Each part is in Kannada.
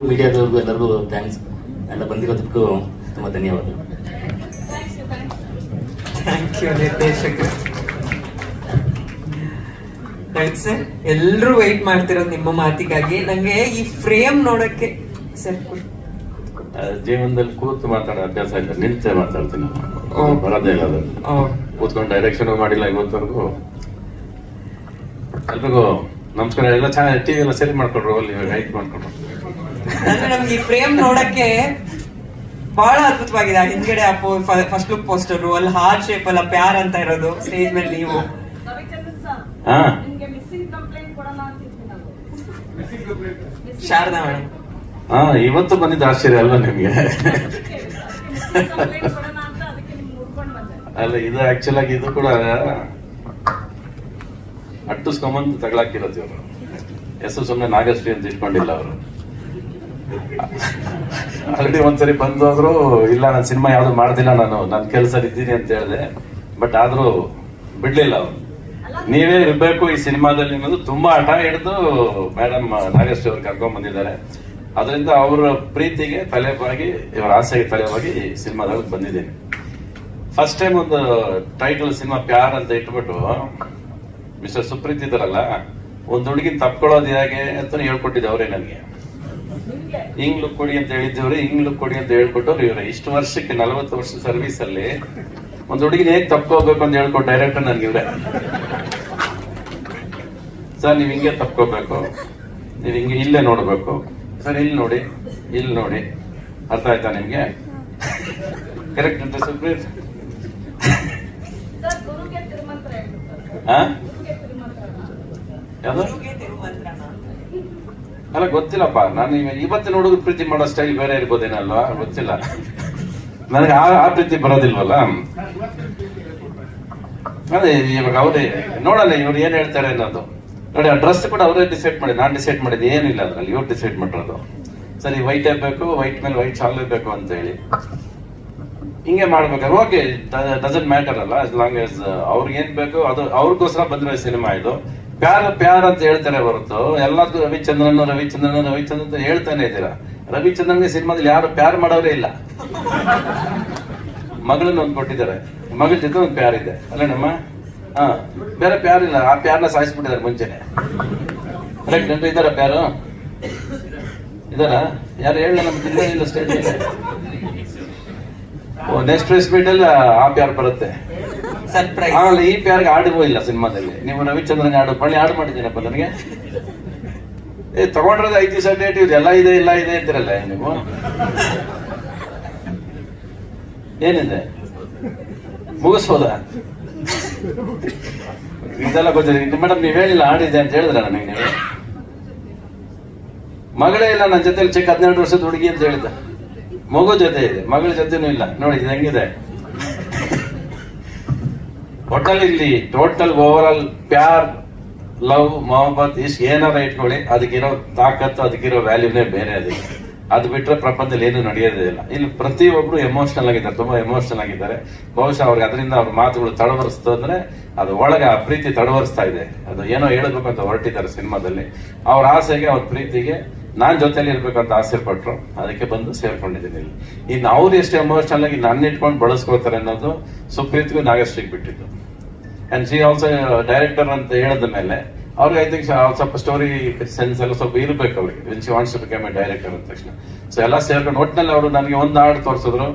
ಮೀಡಿಯಾದವ್ರಿಗೂ ಎಲ್ಲರಿಗೂ ಥ್ಯಾಂಕ್ಸ್ ಎಲ್ಲ ಬಂದಿರೋದಕ್ಕೂ ತುಂಬ ಧನ್ಯವಾದಗಳು ರೈಟ್ ಸರ್ ಎಲ್ಲರೂ ವೆಯ್ಟ್ ಮಾಡ್ತಿರೋದು ನಿಮ್ಮ ಮಾತಿಗಾಗಿ. ನಂಗೆ ಈ ಫ್ರೇಮ್ ನೋಡಕ್ಕೆ ಸರ್ ಜೀವನದಲ್ಲಿ ಕೂತು ಮಾತಾಡೋ ಅಭ್ಯಾಸ ಇಲ್ಲ. ನಿಂತೆ ಮಾತಾಡ್ತೀನಿ. ಬರೋದೇ ಇಲ್ಲ ಅದು. ಕೂತ್ಕೊಂಡು ಡೈರೆಕ್ಷನ್ ಮಾಡಿಲ್ಲ ಇವತ್ತವರೆಗೂ. ಎಲ್ರಿಗೂ ನಮಸ್ಕಾರ. ಎಲ್ಲ ಚೆನ್ನಾಗಿ ಟಿವಿ ಎಲ್ಲ ಸರಿ ಮಾಡ್ಕೊಡ್ರು. ಅಲ್ಲಿ ಹೈಟ್ ಮಾಡ್ಕೊಡ್ರು. ಅಂದ್ರೆ ನಮ್ಗೆ ಈ ಫ್ರೇಮ್ ನೋಡಕ್ಕೆ ಬಹಳ ಅದ್ಭುತವಾಗಿದೆ. ಆ ಹಿಂದ್ಗಡೆ ಆ ಫಸ್ಟ್ ಲುಕ್ ಪೋಸ್ಟರ್ ಅಲ್ಲಿ ಹಾರ್ಟ್ ಶೇಪ್ ಅಲ್ಲ ಪ್ಯಾರ್ ಅಂತ ಇರೋದು ಸ್ಟೇಜ್ ಮೇಲೆ ನೀವು. ರವಿಚಂದ್ರನ್ ಸರ್ ಹಾ. ನಿಮ್ಗೆ ಮಿಸ್ಸಿಂಗ್ ಕಂಪ್ಲೇಂಟ್ ಕೊಡೋಣ ಅಂತಿದ್ವಿ ನಾವು. ಶಾರದಾ ಮೇಡಮ್ ಹಾ ಇವತ್ತು ಬಂದಿದ್ದ ಆಶ್ಚರ್ಯ ಅಲ್ವಾ ನಿಮ್ಗೆ? ಕಂಪ್ಲೇಂಟ್ ಕೊಡೋಣ ಅಂತ ಅದಕ್ಕೆ ನಿಮ್ಗೆ ಹುಡ್ಕೊಂಡು ಬಂದೆ. ಅಲ್ಲ ಇದು ಆಕ್ಚುಲ್ ಆಗಿ ಇದು ಕೂಡ ಅಟ್ಟಿಸ್ಕೊಂಬಂದು ತಗೊಳಕಿರೋದು ಅವರು ಹೆಸರು ಸುಮ್ಮನೆ ನಾಗಶ್ರೀ ಅಂತ ಇಟ್ಕೊಂಡಿಲ್ಲ ಅವರು. ಆಲ್ರೆಡಿ ಒಂದ್ಸರಿ ಬಂದು ಹೋದ್ರು ಇಲ್ಲ, ನಾನು ಸಿನಿಮಾ ಯಾವ್ದು ಮಾಡ್ದಿಲ್ಲ ನಾನು ನನ್ನ ಕೆಲಸ ಇದ್ದೀನಿ ಅಂತ ಹೇಳಿದೆ. ಬಟ್ ಆದ್ರೂ ಬಿಡ್ಲಿಲ್ಲ ಅವರು. ನೀವೇ ಇರ್ಬೇಕು ಈ ಸಿನಿಮಾದಲ್ಲಿ ಅನ್ನೋದು ತುಂಬಾ ಹಠ ಹಿಡಿದು ಮೇಡಮ್ ನಾಗೇಶ್ ಅವ್ರು ಕರ್ಕೊಂಡ್ ಬಂದಿದ್ದಾರೆ. ಅದರಿಂದ ಅವರ ಪ್ರೀತಿಗೆ ತಲೆಬಾಗಿ, ಇವರ ಆಸೆಗೆ ತಲೆಬಾಗಿ ಈ ಸಿನಿಮಾದಲ್ಲಿ ಬಂದಿದ್ದೀನಿ. ಫಸ್ಟ್ ಟೈಮ್ ಒಂದು ಟೈಟಲ್ ಸಿನಿಮಾ ಪ್ಯಾರ್ ಅಂತ ಇಟ್ಬಿಟ್ಟು ಮಿಸ್ಟರ್ ಸುಪ್ರೀತ್ ಇದ್ರಲ್ಲ ಒಂದು ಹುಡುಗಿನ ತಪ್ಕೊಳ್ಳೋದು ಹೇಗೆ ಅಂತ ಹೇಳ್ಕೊಟ್ಟಿದ್ದೆ ಅವರೇ ನನಗೆ. ಹಿಂಗ್ ಲುಕ್ ಕೊಡಿ ಅಂತ ಹೇಳಿದ್ದವ್ರೆ ಹಿಂಗ್ ಲುಕ್ ಕೊಡಿ ಅಂತ ಹೇಳ್ಕೊಟ್ಟವ್ರು ಇವ್ರೆ. ಇಷ್ಟು ವರ್ಷಕ್ಕೆ ನಲವತ್ತು ವರ್ಷ ಸರ್ವಿಸ್ ಅಲ್ಲಿ ಒಂದು ಹುಡುಗಿನ ಹೇಗ್ ತಪ್ಕೋಬೇಕು ಅಂತ ಹೇಳ್ಕೊಟ್ಟು ಡೈರೆಕ್ಟರ್ ನನ್ಗೆ ಇವ್ರೆ. ಸರ್ ನೀವ್ ಹಿಂಗೆ ತಪ್ಕೋಬೇಕು ನೀವ್ ಹಿಂಗೆ ಇಲ್ಲೇ ನೋಡ್ಬೇಕು. ಸರ್ ಇಲ್ಲಿ ನೋಡಿ ಇಲ್ಲಿ ನೋಡಿ. ಅರ್ಥ ಆಯ್ತಾ ನಿಮ್ಗೆ? ಕರೆಕ್ಟ್ ಅಂತ ಸುಪ್ರೀತ್ ಯಾವ್ದು? ಅಲ್ಲ, ಗೊತ್ತಿಲ್ಲಪ್ಪ. ನಾನು ಇವತ್ತು ನೋಡೋದು ಹುಡುಗ ಪ್ರೀತಿ ಮಾಡೋ ಸ್ಟೈಲ್ ಬೇರೆ ಇರ್ಬೋದೇನಲ್ವಾ? ಗೊತ್ತಿಲ್ಲ. ನನಗೆ ಆ ಆ ಪ್ರೀತಿ ಬರೋದಿಲ್ವಲ್ಲ? ಅದೇ, ಇವಾಗ ಅವರೇ, ನೋಡಲ್ಲ, ಇವ್ರು ಏನ್ ಹೇಳ್ತಾರೆ ಅನ್ನೋದು. ನೋಡಿ, ಆ ಡ್ರೆಸ್ ಕೂಡ ಅವರೇ ಡಿಸೈಡ್ ಮಾಡಿ, ನಾನ್ ಡಿಸೈಡ್ ಮಾಡಿದ್ದು ಏನಿಲ್ಲ ಅದ್ರಲ್ಲಿ. ಇವ್ರು ಡಿಸೈಡ್ ಮಾಡಿರೋದು. ಸರಿ ವೈಟ್ ಬೇಕು ವೈಟ್ ಮೇಲೆ ವೈಟ್ ಶಾಲ್ ಬೇಕು ಅಂತ ಹೇಳಿ. ಹಿಂಗೆ ಮಾಡ್ಬೇಕಾದ್ರೆ ಓಕೆ ಡಸಂಟ್ ಮ್ಯಾಟರ್ ಅಲ್ಲ, as ಲಾಂಗ್ ಆಸ್ ಅವ್ರಿಗೆ ಏನ್ ಬೇಕು, ಅದು ಅವ್ರಿಗೋಸ್ಕರ ಬಂದಿರೋ ಸಿನಿಮಾ ಇದು. ಪ್ಯಾರ್ ಪ್ಯಾರ್ ಅಂತ ಹೇಳ್ತಾರೆ ಹೊರತು. ಎಲ್ಲದಕ್ಕೂ ರವಿಚಂದ್ರನ್ ರವಿಚಂದ್ರನ್ ರವಿಚಂದ್ರನ್ ಅಂತ ಹೇಳ್ತಾನೆ ಇದ್ದೀರಾ? ರವಿಚಂದ್ರನ್ಗೆ ಸಿನಿಮಾದಲ್ಲಿ ಯಾರು ಪ್ಯಾರ್ ಮಾಡೋರೇ ಇಲ್ಲ. ಮಗಳನ್ನ ಒಂದು ಕೊಟ್ಟಿದ್ದಾರೆ. ಮಗಳ ಜೊತೆ ಒಂದು ಪ್ಯಾರ್ ಇದೆ. ಅಲ್ಲೇನಮ್ಮ ಹಾ, ಬೇರೆ ಪ್ಯಾರ್ ಇಲ್ಲ. ಆ ಪ್ಯಾರ್ನ ಸಾಯಿಸ್ಬಿಟ್ಟಿದ್ದಾರೆ ಮುಂಚೆನೆ. ಕರೆಕ್ಟ್ ನೆನ್ಪು ಇದ್ದಾರ ಪ್ಯಾರು? ಇದಾರ ಯಾರು ಹೇಳ ನಮ್ಮ ಜಿಲ್ಲೆ ಸ್ಟೇಜ್ ಓ ನೆಕ್ಸ್ಟ್ ಪ್ರೆಸ್ ಮೀಟ್ ಅಲ್ಲಿ ಆ ಪ್ಯಾರ್ ಬರುತ್ತೆ. ಸರ್ಪ್ರೈಸ್ ಆಮೇಲೆ ಈ ಪ್ಯಾರ್ಗೆ ಆಡಿ ಇಲ್ಲ ಸಿನಿಮಾದಲ್ಲಿ. ನೀವು ರವಿಚಂದ್ರನ್ ಹಾಡು ಪಳ್ಳಿ ಹಾಡು ಮಾಡಿದ್ದೀನಪ್ಪ ನನಗೆ. ಏ ತಗೊಂಡ್ರದ್ದು ಐದು ದಿವಸ ಡೇಟ್ ಇದೆ ಎಲ್ಲ ಇದೆ, ಇಲ್ಲ ಇದೆ ಅಂತಿರಲ್ಲ ನೀವು? ಏನಿದೆ? ಮುಗಿಸ್ಬೋದ? ಇದೆಲ್ಲ ಗೊತ್ತಿದೆ ಮೇಡಮ್, ನೀವ್ ಹೇಳಿಲ್ಲ, ಆಡಿದೆ ಅಂತ ಹೇಳಿದ್ರ ನನಗೆ ನೀವು? ಮಗಳೇ ಇಲ್ಲ ನನ್ನ ಜೊತೆಲಿ ಚಿಕ್ಕ ಹದಿನೆಂಟು ವರ್ಷದ ಹುಡುಗಿ ಅಂತ ಹೇಳಿದ್ದ. ಮಗು ಜೊತೆ ಇದೆ, ಮಗಳ ಜೊತೆನೂ ಇಲ್ಲ. ನೋಡಿ, ಇದು ಹೆಂಗಿದೆ? ಒಟ್ಟಲ್ಲಿ ಇಲ್ಲಿ total overall Pyaar, love Mohammed is ಏನಾರ ಇಟ್ಕೊಳ್ಳಿ, ಅದಕ್ಕಿರೋ ತಾಕತ್ತು, ಅದಕ್ಕಿರೋ ವ್ಯಾಲ್ಯೂನೇ ಬೇರೆ ಅದಕ್ಕೆ ಅದು ಬಿಟ್ಟರೆ ಪ್ರಪಂಚದಲ್ಲಿ ಏನು ನಡೆಯೋದೇ ಇಲ್ಲ. ಇಲ್ಲಿ ಪ್ರತಿಯೊಬ್ಬರು ಎಮೋಷನಲ್ ಆಗಿದ್ದಾರೆ, ತುಂಬಾ ಎಮೋಷನಲ್ ಆಗಿದ್ದಾರೆ. ಬಹುಶಃ ಅವ್ರಿಗೆ ಅದರಿಂದ ಅವ್ರ ಮಾತುಗಳು ತಡವರಿಸ್ತು ಅಂದ್ರೆ ಅದು ಒಳಗೆ ಆ ಪ್ರೀತಿ ತಡವರಿಸ್ತಾ ಇದೆ. ಅದು ಏನೋ ಹೇಳಬೇಕು ಅಂತ ಹೊರಟಿದ್ದಾರೆ ಸಿನಿಮಾದಲ್ಲಿ. ಅವ್ರ ಆಸೆಗೆ, ಅವ್ರ ಪ್ರೀತಿಗೆ ನಾನ್ ಜೊತೆಲಿ ಇರ್ಬೇಕು ಅಂತ ಆಸೆ ಪಟ್ರು, ಅದಕ್ಕೆ ಬಂದು ಸೇರ್ಕೊಂಡಿದ್ದೀನಿ. ಇಲ್ಲಿ ಇನ್ನು ಅವ್ರು ಎಷ್ಟು ಎಮೋಷನಲ್ ಆಗಿ ನನ್ನ ಇಟ್ಕೊಂಡು ಬಳಸ್ಕೊಳ್ತಾರೆ ಅನ್ನೋದು ಸುಪ್ರೀತ್ಗೂ ನಾಗಶ್ರೀಗ್ ಬಿಟ್ಟಿದ್ದು. ಅಂಡ್ ಸಿ ಆಲ್ಸೋ ಡೈರೆಕ್ಟರ್ ಅಂತ ಹೇಳಿದ ಮೇಲೆ, ಅವ್ರಿಗೆ ಐ ತಿಂಕ್ ಸ್ವಲ್ಪ ಸ್ಟೋರಿ ಸೆನ್ಸ್ ಎಲ್ಲ ಸ್ವಲ್ಪ ಇರ್ಬೇಕು ಅವ್ರಿಗೆ. When she wants to a director ಅಂದ ತಕ್ಷಣ. ಸೊ ಎಲ್ಲ ಸೇರ್ಕೊಂಡು ಒಟ್ಟಿನಲ್ಲಿ ಅವರು ನನಗೆ ಒಂದು ಹಾಡು ತೋರಿಸಿದ್ರು.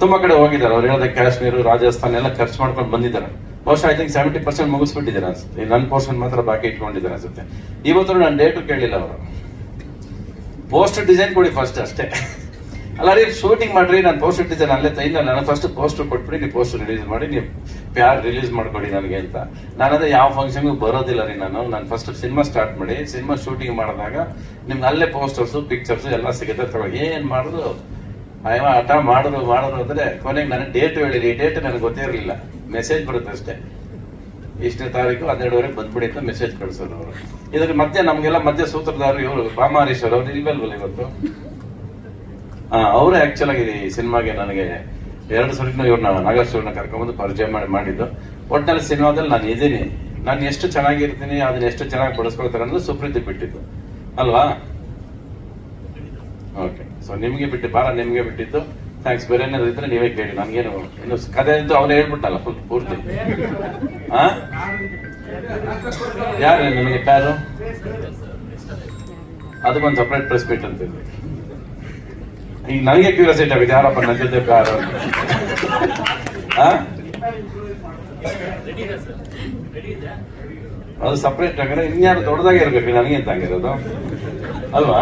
ತುಂಬಾ ಕಡೆ ಹೋಗಿದ್ದಾರೆ. ಅವ್ರು ಹೇಳಿದ ಕಾಶ್ಮೀರ, ರಾಜಸ್ಥಾನ ಎಲ್ಲ ಖರ್ಚು ಮಾಡ್ಕೊಂಡು ಬಂದಿದ್ದಾರೆ. ಬಹುಶಃ ಐ ತಿಂಕ್ ಸೆವೆಂಟಿ ಪರ್ಸೆಂಟ್ ಮುಗಿಸ್ಬಿಟ್ಟಿದ್ದಾರೆ ಅನ್ಸುತ್ತೆ. ನನ್ನ ಪೋರ್ಷನ್ ಮಾತ್ರ ಬಾಕಿ ಇಟ್ಕೊಂಡಿದ್ದಾರೆ ಅನ್ಸುತ್ತೆ. ಇವತ್ತು ನಾನು ಡೇಟು ಕೇಳಿಲ್ಲ ಅವರು. ಪೋಸ್ಟರ್ ಡಿಸೈನ್ ಕೊಡಿ ಫಸ್ಟ್ ಅಷ್ಟೇ. ಅಲ್ಲ, ರೀ ಶೂಟಿಂಗ್ ಮಾಡ್ರಿ, ನಾನು ಪೋಸ್ಟರ್ ಡಿಸೈನ್ ಅಲ್ಲೇ ಇಲ್ಲ ನಾನು ಫಸ್ಟ್ ಪೋಸ್ಟರ್ ಕೊಟ್ಬಿಡಿ, ನೀವು ಪೋಸ್ಟರ್ ರಿಲೀಸ್ ಮಾಡಿ, ನೀವು ಪ್ಯಾರ್ ರಿಲೀಸ್ ಮಾಡ್ಕೊಡಿ ನನಗೆ ಅಂತ. ನಾನು ಅದೇ ಯಾವ ಫಂಕ್ಷನ್ಗೂ ಬರೋದಿಲ್ಲ ರೀ ನಾನು. ನಾನು ಫಸ್ಟ್ ಸಿನಿಮಾ ಸ್ಟಾರ್ಟ್ ಮಾಡಿ ಸಿನಿಮಾ ಶೂಟಿಂಗ್ ಮಾಡಿದಾಗ ನಿಮ್ಗೆ ಅಲ್ಲೇ ಪೋಸ್ಟರ್ಸ್ ಪಿಕ್ಚರ್ಸ್ ಎಲ್ಲ ಸಿಗುತ್ತೆ. ತಗೊಳ್ಳಿ. ಏನು ಮಾಡುದು? ಅಯ್ಯೋ ಹಠ ಮಾಡಿದ್ರು ಮಾಡೋದು ಅಂದ್ರೆ ಕೊನೆಗೆ ನನಗೆ ಡೇಟ್ ಹೇಳಿರಿ ಡೇಟ್ ನನಗೆ ಗೊತ್ತೇ ಇರಲಿಲ್ಲ ಮೆಸೇಜ್ ಬರುತ್ತೆ ಅಷ್ಟೇ. ಇಷ್ಟನೇ ತಾರೀಕು ಹನ್ನೆರಡುವರೆಗೆ ಬಂದ್ಬಿಡಿ ಅಂತ ಮೆಸೇಜ್ ಕಳಿಸೋದು ಅವರು. ಇದ್ರ ಮಧ್ಯೆ ನಮ್ಗೆಲ್ಲ ಮಧ್ಯ ಸೂತ್ರಧಾರರು ಇವರು ರಾಮಾರೀಶ್ವರ್ ಅವ್ರು ಇಲ್ವಲ್ವಲ್ಲ ಇವತ್ತು? ಹಾ, ಅವರೇ ಆಕ್ಚುಲ್ ಆಗಿ ಈ ಸಿನಿಮಾಗೆ ನನಗೆ ಎರಡು ಸರಿನೂ ಇವ್ರನ್ನ ನಾಗೇಶ್ವರನ್ನ ಕರ್ಕೊಂಡ್ಬಂದು ಪರಿಚಯ ಮಾಡಿ ಮಾಡಿದ್ದು. ಒಟ್ಟಿನಲ್ಲಿ ಸಿನಿಮಾದಲ್ಲಿ ನಾನು ಇದ್ದೀನಿ. ನಾನು ಎಷ್ಟು ಚೆನ್ನಾಗಿರ್ತೀನಿ, ಅದನ್ನ ಎಷ್ಟು ಚೆನ್ನಾಗಿ ಬಳಸ್ಕೊಳ್ತಾರೆ ಅನ್ನೋದು ಸುಪ್ರೀತಿ ಬಿಟ್ಟಿದ್ದು. ಅಲ್ವಾ? ಓಕೆ ಸೊ ನಿಮಗೆ ಬಿಟ್ಟು ಬಾರ ನಿಮಗೆ ಬಿಟ್ಟಿದ್ದು. ಥ್ಯಾಂಕ್ಸ್ ಬೇರೆ ಏನಾದ್ರು ಇದ್ರೆ ನೀವೇ ಕೇಳಿ ನನಗೇನು ಇನ್ನು ಕತೆ ಇದ್ದು ಅವನು ಹೇಳ್ಬಿಟ್ಟಲ್ಲ ಫುಲ್ ಪೂರ್ತಿ. ಆ? ಯಾರು ನನಗೆ ಪ್ಯಾರು? ಅದಕ್ಕೊಂದು ಸಪ್ರೇಟ್ ಪ್ರೆಸ್ ಮೀಟ್ ಅಂತ ಈಗ ನನಗೆ ಕ್ಯೂರಿಯಾಸಿಟಿ ಆಗಿದೆ, ಯಾರಪ್ಪ ನನ್ನ ಜೊತೆ ಪ್ಯಾರು? ಅದು ಸಪ್ರೇಟ್ ಹಾಗಾದ್ರೆ ಇನ್ಯಾರು ದೊಡ್ಡದಾಗಿ ಇರ್ಬೇಕು, ನನಗೆ ಅಂತ ಆಗಿರೋದು? ಅಲ್ವಾ?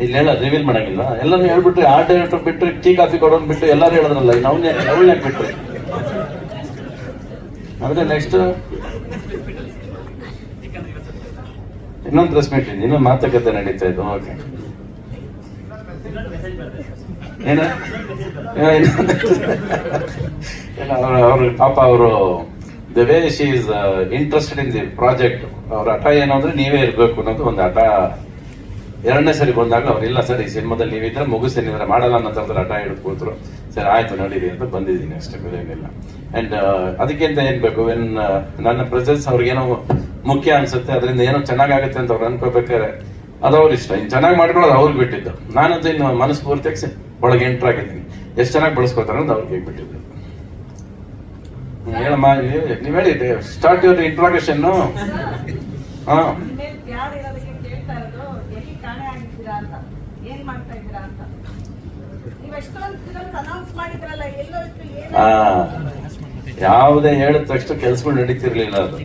ಇಲ್ಲಿ ಹೇಳ ರಿವೀಲ್ ಮಾಡಂಗಿಲ್ಲ ಎಲ್ಲಾನು ಹೇಳ್ಬಿಟ್ರಿ, ಆ ಡೈರೆಕ್ಟರ್ ಬಿಟ್ರಿ, ಟೀ, ಕಾಫಿ ಕೊಡೋನ್ ಬಿಟ್ಟು ಎಲ್ಲರೂ ಹೇಳಿದ್ರಲ್ಲ ಇನ್ನು ಅವನ್ನೇ ಅವಳನ್ನೇ ಬಿಟ್ರಿ. ಅಂದ್ರೆ ನೆಕ್ಸ್ಟ್ ಇನ್ನೊಂದು ಡ್ರೆಸ್ ಮೀಟ್ ಇನ್ನೊಂದು ಮಾತುಕತೆ ನಡೀತಾ ಇದ್ದು ಓಕೆ. ಏನ? ಅವ್ರ ಪಾಪ ಅವರು the way she is interested in the project ಅವ್ರ ಹಠ ಏನು ಅಂದ್ರೆ ನೀವೇ ಇರಬೇಕು ಅನ್ನೋದು ಒಂದು ಹಠ. ಎರಡನೇ ಸರಿ ಬಂದಾಗ ಅವ್ರು ಇಲ್ಲ ಸರ್, ಈ ಸಿನಿಮಾದಲ್ಲಿ ನೀವಿದ್ರೆ ಮುಗಿಸ್ತೀನಿ ಮಾಡಲ್ಲ ಅನ್ನೋ ಥರದ ಹಠ ಹಿಡಿದು ಕೂತ್ರು ಸರಿ, ಆಯ್ತು, ನಡೀರಿ ಅಂತ ಬಂದಿದ್ದೀನಿ ಅಷ್ಟೇ, ಬೇರೆ ಏನಿಲ್ಲ. ಅಂಡ್ ಅದಕ್ಕಿಂತ ಏನ್ ಬೇಕು? ವೆನ್ ನನ್ನ ಪ್ರೆಸೆನ್ಸ್ ಅವ್ರಿಗೇನೋ ಮುಖ್ಯ ಅನ್ಸುತ್ತೆ, ಅದರಿಂದ ಏನೋ ಚೆನ್ನಾಗಾಗುತ್ತೆ ಅಂತ ಅವ್ರು ಅನ್ಕೋಬೇಕಾದ್ರೆ ಅದು ಅವ್ರ ಇಷ್ಟ. ಇನ್ನು ಚೆನ್ನಾಗಿ ಮಾಡ್ಕೊಳ್ಳೋದು ಅವ್ರಿಗೆ ಬಿಟ್ಟಿದ್ದು. ನಾನಂತೂ ಇನ್ನು ಮನಸ್ಫೂರ್ತಿಯಾಗಿ ಸಿ- ಒಳಗೆ ಎಂಟ್ರಾಗಿದ್ದೀನಿ ಎಷ್ಟು ಚೆನ್ನಾಗಿ ಬಳಸ್ಕೊತಾರೆ ಅಂತ ಅವ್ರಿಗೆ ಬಿಟ್ಟಿದ್ದು. ಹೇಳಮ್ಮ ನೀವ್ ನೀವ್ ಹೇಳಿ ಸ್ಟಾರ್ಟ್ ಯುವರ್ ಇಂಟ್ರೊಡಕ್ಷನ್ ಹಾ. ಯಾವುದೇ ಹೇಳಿದ ತಕ್ಷಣ ಕೆಲ್ಸಗಳು ನಡೀತಿರ್ಲಿಲ್ಲ ಅದು.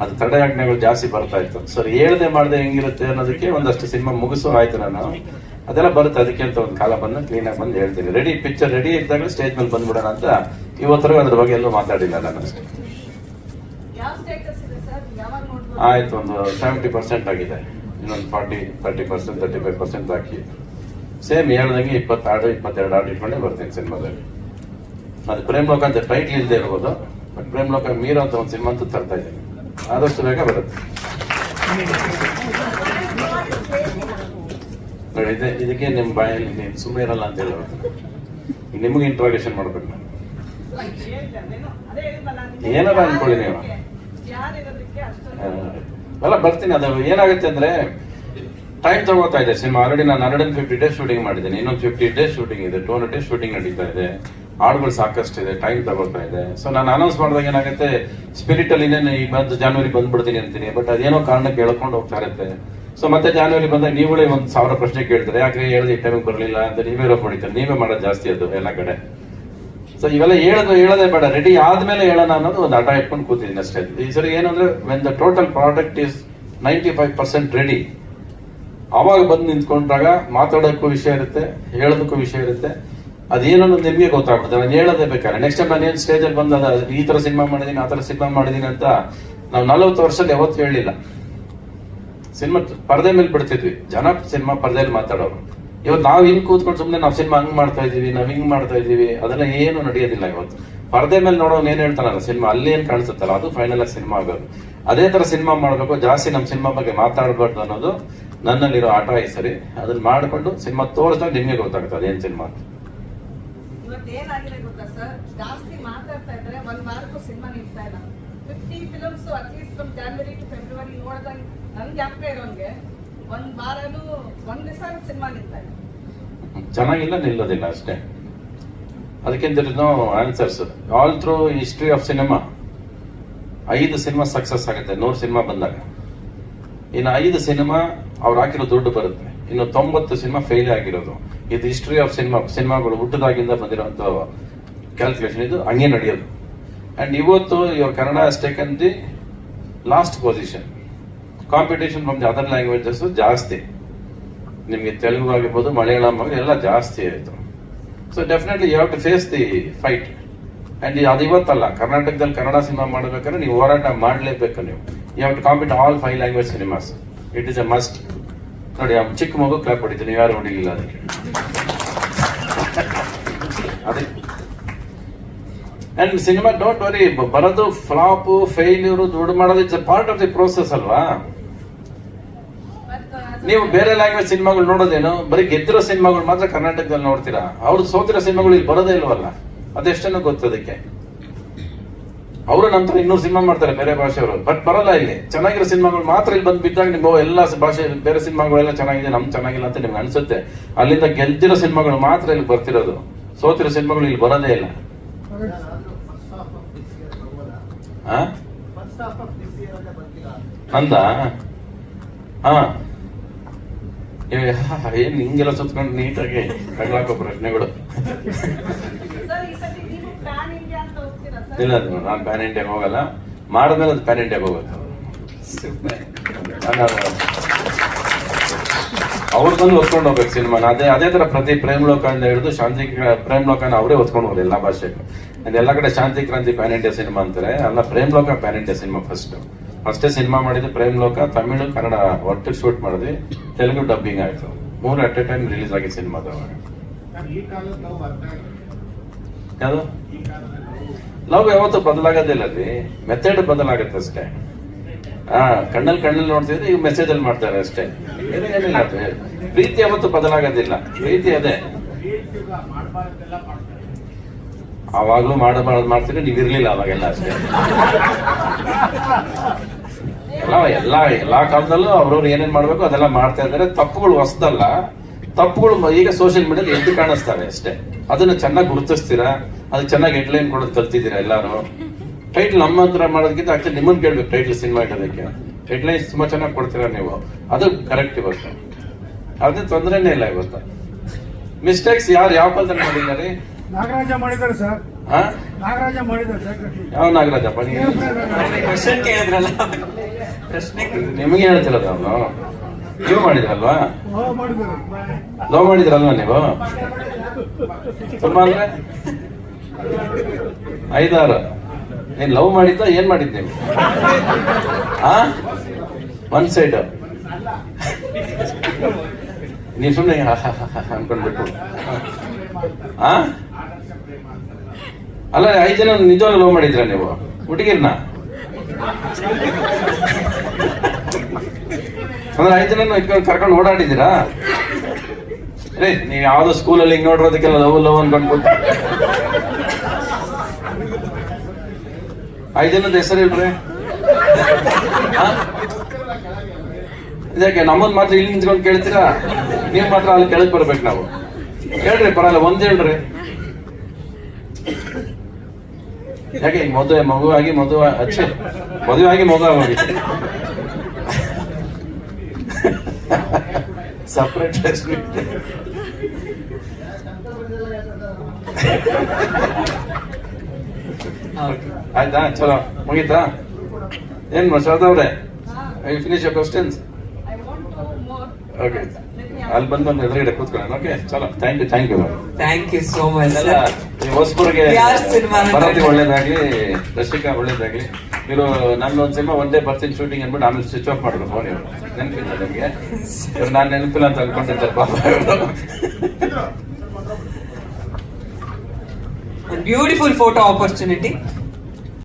ಅದು ತಡೆಯಾಜ್ಞೆಗಳು ಜಾಸ್ತಿ ಬರ್ತಾ ಇತ್ತು. ಸರ್, ಹೇಳ್ದೆ ಮಾಡ್ದೆ ಹೆಂಗಿರುತ್ತೆ ಅನ್ನೋದಕ್ಕೆ ಒಂದಷ್ಟು ಸಿನಿಮಾ ಮುಗಿಸೋ, ಆಯ್ತು ನಾನು. ಅದೆಲ್ಲ ಬರುತ್ತೆ ಅದಕ್ಕೆ ಅಂತ ಒಂದು ಕಾಲ ಬಂದು ಕ್ಲೀನಾಗಿ ಆಗಿ ಬಂದು ಹೇಳ್ತೀನಿ. ರೆಡಿ ಪಿಕ್ಚರ್ ರೆಡಿ ಇದ್ದಾಗ ಸ್ಟೇಜ್ ಮೇಲೆ ಬಂದ್ಬಿಡೋಣ ಅಂತ ಇವತ್ತರೆಗೂ ಅದ್ರ ಬಗ್ಗೆ ಎಲ್ಲೂ ಮಾತಾಡಿಲ್ಲ ನಾನು ಅಷ್ಟೇ. ಯಾವ ಸ್ಟೇಟಸ್ ಇದೆ ಸರ್? ಯಾವಾಗ ನೋಡ್ಬೋದು? ಆಯ್ತು ಒಂದು ಸೆವೆಂಟಿ ಪರ್ಸೆಂಟ್ ಆಗಿದೆ. ಇನ್ನೊಂದು forty thirty percent thirty five percent ಹಾಕಿ ಸೇಮ್ ಹೇಳ್ದಂಗೆ ಇಪ್ಪತ್ತಾರು ಇಪ್ಪತ್ತೆರಡು ಹಾಡು ಇಟ್ಕೊಂಡೇ ಬರ್ತೀನಿ ಸಿನಿಮಾದಲ್ಲಿ. ಅದು ಪ್ರೇಮ್ ಲೋಕ ಅಂತ ಟೈಟ್ಲ್ ಇಲ್ಲದೆ ಇರ್ಬೋದು ಬಟ್ ಪ್ರೇಮ್ ಲೋಕ ಮೀರೋ ಅಂತ ಒಂದು ಸಿನಿಮಾ ಅಂತ ತರ್ತಾ ಇದ್ದೀನಿ. ಆದಷ್ಟು ಬೇಗ ಬರುತ್ತೆ. ಇದೆ ಇದಕ್ಕೆ ನಿಮ್ಮ ಬಾಯಲ್ಲಿ ನೀನು ಸುಮ್ಮನೆ ಇರಲ್ಲ ಅಂತ ಹೇಳೋದು ನಿಮಗೆ ಇಂಟ್ರಾಗೇಷನ್ ಮಾಡ್ಬೇಕು ನಾನು. ಏನಾರ ಅನ್ಕೊಳ್ಳಿ ನೀವು. ಅಲ್ಲ, ಬರ್ತೀನಿ. ಅದು ಏನಾಗುತ್ತೆ ಅಂದ್ರೆ ಟೈಮ್ ತಗೋತಾ ಇದೆ. ಸಿನಿಮಾ ಆಲ್ರೆಡಿ ನಾನು ಹಂಡ್ರೆಡ್ ಫಿಫ್ಟಿ ಡೇಸ್ ಶೂಟಿಂಗ್ ಮಾಡಿದ್ದೀನಿ. ಇನ್ನೊಂದು ಫಿಫ್ಟಿ ಡೇಸ್ ಶೂಟಿಂಗ್ ಇದೆ. ಟೂ ಹಂಡ್ರೆಡ್ ಡೇಸ್ ಶೂಟಿಂಗ್ ನಡೀತಾ ಇದೆ. ಹಾಡುಗಳು ಸಾಕಷ್ಟು ಇದೆ ಟೈಮ್ ತಗೋತಾ ಇದೆ. ಸೊ ನಾನು ಅನೌನ್ಸ್ ಮಾಡಿದಾಗ ಏನಾಗುತ್ತೆ ಸ್ಪಿರಿಟ್ ಅಲ್ಲಿ ಈ ಬಂದು ಜಾನ್ವರಿ ಬಂದ್ಬಿಡ್ತೀನಿ ಅಂತೀನಿ. ಬಟ್ ಅದೇನೋ ಕಾರಣಕ್ಕೆ ಹೇಳ್ಕೊಂಡು ಹೋಗ್ತಾ ಇರುತ್ತೆ. ಸೊ ಮತ್ತೆ ಜಾನ್ವರಿ ಬಂದಾಗ ನೀವುಗಳೇ ಒಂದು ಸಾವಿರ ಪ್ರಶ್ನೆ ಕೇಳ್ತಾರೆ. ಯಾಕೆ ಹೇಳಿದ್ರೆ ಈ ಟೈಮಿಗೆ ಬರಲಿಲ್ಲ ಅಂತ ನೀವೇ ರೋಪ್ ಹೊಡಿತಾರೆ ನೀವೇ ಮಾಡೋದು ಜಾಸ್ತಿ ಅದು ಎಲ್ಲ ಕಡೆ. ಸೊ ಇವೆಲ್ಲ ಹೇಳೋದು ಹೇಳೋದೇ ಬೇಡ. ರೆಡಿ ಆದ್ಮೇಲೆ ಹೇಳೋಣ ಅನ್ನೋದು ಒಂದು ಹಠ ಇಟ್ಕೊಂಡು ಕೂತಿದ್ದೀನಿ ಅಷ್ಟೇ. ಈ ಸರಿ ಏನಂದ್ರೆ when the total product is ninety five percent ready ಅವಾಗ ಬಂದು ನಿಂತ್ಕೊಂಡಾಗ ಮಾತಾಡೋಕ್ಕೂ ವಿಷಯ ಇರುತ್ತೆ, ಹೇಳೋದಕ್ಕೂ ವಿಷಯ ಇರುತ್ತೆ. ಅದೇನೋ ನಿಮಗೆ ಗೊತ್ತಾಗ್ಬಿಡುತ್ತೆ. ನಾನು ಹೇಳೋದೇ ಬೇಕಾದ್ರೆ. ನೆಕ್ಸ್ಟ್ ಟೈಮ್ ನಾನು ಏನು ಸ್ಟೇಜಲ್ಲಿ ಬಂದ ಈ ತರ ಸಿನಿಮಾ ಮಾಡಿದೀನಿ, ಆ ತರ ಸಿನಿಮಾ ಮಾಡಿದೀನಿ ಅಂತ ನಾವು ನಲವತ್ತು ವರ್ಷದ ಯಾವತ್ತೂ ಹೇಳಿಲ್ಲ. ಸಿನಿಮಾ ಪರದೆ ಮೇಲೆ ಬಿಡ್ತಿದ್ವಿ. ಜನ ಸಿನಿಮಾ ಪರದೆಯಲ್ಲಿ ಮಾತಾಡೋರು. ಇವತ್ತು ನಾವು ಹಿಂಗ್ ಕೂತ್ಕೊಂಡು ಸುಮ್ಮನೆ ನಾವು ಸಿನಿಮಾ ಹಂಗ್ ಮಾಡ್ತಾ ಇದೀವಿ ನಾವ್ ಹಿಂಗ್ ಮಾಡ್ತಾ ಇದೀವಿ ಅದೆಲ್ಲ ಏನು ನಡೆಯೋದಿಲ್ಲ ಇವತ್ತು. ಪರದೆ ಮೇಲೆ ನೋಡೋನ್ ಏನ್ ಹೇಳ್ತಾನಲ್ಲ, ಸಿನಿಮಾ ಅಲ್ಲಿ ಏನ್ ಕಾಣಿಸುತ್ತಲ್ಲ, ಅದು ಫೈನಲ್ ಆಗಿ ಸಿನಿಮಾ ಆಗೋದು. ಅದೇ ತರ ಸಿನಿಮಾ ಮಾಡಬೇಕು, ಜಾಸ್ತಿ ನಮ್ಮ ಸಿನಿಮಾ ಬಗ್ಗೆ ಮಾತಾಡಬಾರ್ದು ಅನ್ನೋದು ನನ್ನಲ್ಲಿರೋ ಆಟ ಈ ಸರಿ. ಅದನ್ನ ಮಾಡ್ಕೊಂಡು ಸಿನಿಮಾ ತೋರಿಸ್ದಾಗ ನಿಮ್ಗೆ ಗೊತ್ತಾಗ್ತದೆ ಅದೇನ್ ಸಿನಿಮಾ ಅಂತ. ಜಾಸ್ತಿ ಮಾತಾಡ್ತಾ ಇದ್ರೆ ಒಂದ್ ಸಿನಿಮಾ ನಿಲ್ತಾ ಇಲ್ಲ. Fifty films at least from to February ನೋಡಿದಾಗ ಒಂದ್ ಒಂದ್ ಚೆನ್ನಾಗಿಲ್ಲ ನಿಲ್ಲೋದಿಲ್ಲ ಅಷ್ಟೇ. ಅದಕ್ಕಿಂತ answer answers all through history of cinema ಐದು ಸಿನಿಮಾ ಸಕ್ಸಸ್ ಆಗುತ್ತೆ, ನೂರು ಸಿನಿಮಾ ಬಂದಾಗ. ಇನ್ನು ಐದು ಸಿನಿಮಾ ಅವ್ರು ಹಾಕಿರೋ ದುಡ್ಡು ಬರುತ್ತೆ. ಇನ್ನು ತೊಂಬತ್ತು ಸಿನಿಮಾ ಫೇಲ್ ಆಗಿರೋದು. ಇದು ಹಿಸ್ಟ್ರಿ ಆಫ್ ಸಿನಿಮಾ ಸಿನಿಮಾಗಳು ಹುಟ್ಟದಾಗಿಂದ ಬಂದಿರೋಂಥ ಕ್ಯಾಲ್ಕುಲೇಷನ್ ಇದು ಹಂಗೆ ನಡೆಯೋದು. ಅಂಡ್ ಇವತ್ತು ಇವಾಗ Kannada has taken the last position competition from other languages ಜಾಸ್ತಿ. ನಿಮಗೆ ತೆಲುಗು ಆಗಿರ್ಬೋದು, ಮಲಯಾಳಂ ಆಗಿರ್ಬೋದು, ಎಲ್ಲ ಜಾಸ್ತಿ ಆಯಿತು. So definitely you have to face the fight and ಅದು ಇವತ್ತಲ್ಲ, ಕರ್ನಾಟಕದಲ್ಲಿ ಕನ್ನಡ ಸಿನಿಮಾ ಮಾಡಬೇಕಾದ್ರೆ ನೀವು ಹೋರಾಟ ಮಾಡಲೇಬೇಕು ನೀವು. You have to compete all five language cinemas it is a must ನೋಡಿ, ಆ ಚಿಕ್ಕ ಮಗು ಕ್ಲಾಪ್ ಹೊಡಿತೀನಿ ಯಾರು ಹೊಡಿಲಿಲ್ಲ ಅದಕ್ಕೆ. ಅದೇ. ಅಂಡ್ ಸಿನಿಮಾ ಡೋಂಟ್ ವರಿ ಬರೋದು ಫ್ಲಾಪ್ ಫೇಲ್ಯೂರ್ ದುಡ್ಡು ಮಾಡೋದು it's part of the process ಅಲ್ವಾ? ನೀವು ಬೇರೆ ಲ್ಯಾಂಗ್ವೇಜ್ ಸಿನಿಮಾಗಳು ನೋಡೋದೇನು? ಬರೀ ಗೆದ್ದಿರೋ ಸಿನಿಮಾಗಳು ಮಾತ್ರ ಕರ್ನಾಟಕದಲ್ಲಿ ನೋಡ್ತೀರಾ? ಅವ್ರು ಸೋತಿರೋ ಸಿನಿಮಾಗಳು ಇಲ್ಲಿ ಬರೋದೇ ಇಲ್ವಲ್ಲ? ಅದೆಷ್ಟನ್ನು ಗೊತ್ತು ಅದಕ್ಕೆ? ಅವರು ನಂತರ ಇನ್ನೂರು ಸಿನಿಮಾ ಮಾಡ್ತಾರೆ ಬೇರೆ ಭಾಷೆಯವರು. ಬಟ್ ಬರಲ್ಲ ಇಲ್ಲಿ. ಚೆನ್ನಾಗಿರೋ ಸಿನಿಮಾಗಳು ಮಾತ್ರ ಇಲ್ಲಿ ಬಂದು ಬಿದ್ದಾಗ ನಿಮ್ಮ ಎಲ್ಲ ಭಾಷೆ, ಬೇರೆ ಸಿನಿಮಾಗಳೆಲ್ಲ ಚೆನ್ನಾಗಿದೆ ನಮ್ ಚೆನ್ನಾಗಿಲ್ಲ ಅಂತ ನಿಮ್ಗೆ ಅನ್ಸುತ್ತೆ. ಅಲ್ಲಿಂದ ಗೆದ್ದಿರೋ ಸಿನಿಮಾಗಳು ಮಾತ್ರ ಇಲ್ಲಿ ಬರ್ತಿರೋದು. ಸೋತಿರೋ ಸಿನಿಮಾಗಳು ಇಲ್ಲಿ ಬರೋದೇ ಇಲ್ಲ. ನಂದ? ಹಾ. ಏನ್ ಹಿಂಗೆಲ್ಲ ಸುತ್ಕೊಂಡು ನೀಟಾಗಿ ತಗೊಳಕೋ ಪ್ರಶ್ನೆಗಳು. ಸರ್ ಈ ಸತಿ ನೀವು ಪ್ಯಾನ್ ಇಂಡಿಯಾ ಅಂತ ಹೋಗ್ತೀರಾ ಸರ್ ಇಲ್ಲ ನಾನು ಪ್ಯಾನ್ ಇಂಡಿಯಾಗ ಹೋಗಲ್ಲ. ಮಾಡಿದ್ಮೇಲೆ ಅದು ಪ್ಯಾನ್ ಇಂಡಿಯಾಗ ಹೋಗುತ್ತೆ. ಅವ್ರದನ್ನು ಹೊತ್ಕೊಂಡು ಹೋಗ್ಬೇಕು ಸಿನಿಮಾನ. ಅದೇ ಅದೇ ತರ ಪ್ರತಿ ಪ್ರೇಮ್ ಲೋಕ ಅಂತ ಹಿಡಿದು ಶಾಂತಿ ಪ್ರೇಮ್ ಲೋಕನ ಅವರೇ ಹೊತ್ಕೊಂಡು ಹೋಗೋದು ಎಲ್ಲಾ ಭಾಷೆಗೆ. ಎಲ್ಲ ಕಡೆ ಶಾಂತಿ ಕ್ರಾಂತಿ ಪ್ಯಾನ್ ಇಂಡಿಯಾ ಸಿನಿಮಾ ಅಂತಾರೆ. ಅಲ್ಲ Prem Loka pan India cinema first ಫಸ್ಟೇ ಸಿನಿಮಾ ಮಾಡಿದ್ದು ಪ್ರೇಮ್ ಲೋಕ ತಮಿಳು ಕನ್ನಡ ಒಟ್ಟು ಶೂಟ್ ಮಾಡಿದ್ವಿ ತೆಲುಗು ಡಬ್ಬಿಂಗ್ ಆಯ್ತು. ಮೂರು ಅಟ್ ಎ ಟೈಮ್ ರಿಲೀಸ್ ಆಗಿ ಸಿನಿಮಾದ ಅವಾಗ ಯಾವುದು? ಲವ್ ಯಾವತ್ತೂ ಬದಲಾಗೋದಿಲ್ಲ ರೀ ಮೆಥಡ್ ಬದಲಾಗುತ್ತೆ ಅಷ್ಟೇ. ಹಾ ಕಣ್ಣಲ್ಲಿ ಕಣ್ಣಲ್ಲಿ ನೋಡ್ತಿದ್ರೆ ಈಗ ಮೆಸೇಜ್ ಅಲ್ಲಿ ಮಾಡ್ತಾರೆ ಅಷ್ಟೇ. ಏನಿಲ್ಲ. ಪ್ರೀತಿ ಯಾವತ್ತೂ ಬದಲಾಗೋದಿಲ್ಲ ಪ್ರೀತಿ ಅದೇ. ಅವಾಗ್ಲೂ ಮಾಡಬಾರ್ದು ಮಾಡ್ತೀರಿ. ನೀವು ಇರ್ಲಿಲ್ಲ ಅವಾಗೆಲ್ಲ ಅಷ್ಟೇ. ಎಲ್ಲ ಎಲ್ಲ ಎಲ್ಲಾ ಕಾಲದಲ್ಲೂ ಅವ್ರವ್ರು ಏನೇನ್ ಮಾಡ್ಬೇಕು ಅದೆಲ್ಲ ಮಾಡ್ತಾ ಇದ್ದಾರೆ. ತಪ್ಪುಗಳು ಹೊಸದಲ್ಲ. ತಪ್ಪುಗಳು ಈಗ ಸೋಷಿಯಲ್ ಮೀಡಿಯಾದಲ್ಲಿ ಎದ್ದು ಕಾಣಿಸ್ತವೆ ಅಷ್ಟೇ. ಅದನ್ನ ಚೆನ್ನಾಗಿ ಗುರುತಿಸ್ತೀರಾ? ಅದು ಚೆನ್ನಾಗಿ ಹೆಡ್ಲೈನ್ ಕೊಡೋದು ಕಲ್ತಿದ್ದೀರಾ ಎಲ್ಲಾರು? ಟೈಟ್ಲ್ ನಮ್ಮ ಹತ್ರ ಮಾಡೋದಕ್ಕಿಂತ ಆಕ್ಚುಲಿ ನಿಮ್ಮನ್ನ ಕೇಳ್ಬೇಕು ಟೈಟ್ಲ್ ಸಿನಿಮಾ ಇಡೋದಕ್ಕೆ ಹೆಡ್ಲೈನ್ಸ್ ತುಂಬಾ ಚೆನ್ನಾಗಿ ಕೊಡ್ತೀರಾ ನೀವು? ಅದು ಕರೆಕ್ಟ್ ಇವತ್ತು. ಅದೇ ತೊಂದರೆನೇ ಇಲ್ಲ ಇವತ್ತು. ಮಿಸ್ಟೇಕ್ಸ್ ಯಾರು ಯಾವ ಕಾಲದಲ್ಲಿ ಮಾಡಿದ್ದಾರೆ? ನಾಗರಾಜ ಮಾಡಿದ್ದಾರೆ ಸರ್. ಹಾ ನಾಗರಾಜ ಮಾಡಿದ್ದಾರೆ ಸರ್ ಯಾವ ನಾಗರಾಜಪ್ಪ? ನೀವು ಕೇಳಿದ್ರಲ್ಲ. ನಿಮಗೆ ಹೇಳ್ತಿರೋದು ಅವನು ನೀವು ಮಾಡಿದ್ರಲ್ವಾ? ಲವ್ ಮಾಡಿದ್ರಲ್ವಾ ನೀವು? ಸ್ವಲ್ಪ ಅಂದ್ರೆ? ಐದಾರು. ನೀನ್ ಲವ್ ಮಾಡಿದ್ದ, ಏನ್ ಮಾಡಿದ್ ನೀವು ಆ? ಒನ್ ಸೈಡ್ ನೀವು ಸುಮ್ಮನೆ ಅನ್ಕೊಂಡ್ಬಿಟ್ಟು. ಆ? ಅಲ್ಲ, ಐದು ಜನ ನಿಜವಾಗ್ಲೂ ಲವ್ ಮಾಡಿದ್ರ ನೀವು? ಹುಡುಗಿರ್ನ? ಅಂದ್ರೆ ಐದು ಜನ ಇಟ್ಕೊಂಡು ಕರ್ಕೊಂಡು ಓಡಾಡಿದ್ದೀರಾ? ರೇ ನೀವ್ ಸ್ಕೂಲ್ ಸ್ಕೂಲಲ್ಲಿ ಹಿಂಗ್ ನೋಡಿರೋದಕ್ಕೆಲ್ಲ ಲವ್ ಲವ್ ಅನ್ಕೊಂಡು ಐದು ಜನದ ಹೆಸರು ಇಲ್ರಿ? ಇದಕ್ಕೆ ನಮ್ಮನ್ ಮಾತ್ರ ಇಲ್ಲಿ ನಿಂತ್ಕೊಂಡು ಕೇಳ್ತೀರಾ? ನೀವ್ ಮಾತ್ರ ಅಲ್ಲಿ ಕೆಳಗೆ ಬರ್ಬೇಕು ನಾವು. ಹೇಳ್ರಿ ಪರಲ್ಲ ಒಂದ್ ಹೇಳ್ರಿ. ಯಾಕೆ, ಮದುವೆ, ಮಗುವಾಗಿ ಮದುವೆ ಅಚ್ಚ ಮದುವೆ ಆಗಿ ಮಗು ಸಪ್ರೇಟ್ ಆಯ್ತಾ? ಚಲೋ. ಮುಗೀತಾ? ಏನ್ finish your questions I finish two more okay ಅಲ್ಲಿ ಬಂದು ಒಂದು ಎದುರುಗಡೆ ಕೂತ್ಕೊಳ್ಳೋಣ. ಓಕೆ ಚಲೋ. Thank you thank you thank you so much ಎಲ್ಲ ಹೊಸಬರಿಗೆ ಯಾರ್ ಒಳ್ಳೇದಾಗ್ಲಿ ರಸಿಕಾ ಒಳ್ಳೇದಾಗ್ಲಿ. ಇವರು ನನ್ನ ಒಂದು ಸಿನಿಮಾ ಒಂದೇ ಬರ್ತೀನಿ ಶೂಟಿಂಗ್ ಅಂದ್ಬಿಟ್ಟು ಆಮೇಲೆ ಸ್ವಿಚ್ ಆಫ್ ಮಾಡಿದ್ರು ಫೋನ್ ಇವರು ನೆನಪಿಲ್ಲ ನಿಮಗೆ? ಇವ್ರು ನಾನು ನೆನಪಿಲ್ಲ ಅಂತ ಅನ್ಕೊಂಡಿದ್ದೆ, ಪಾಪ. Beautiful photo opportunity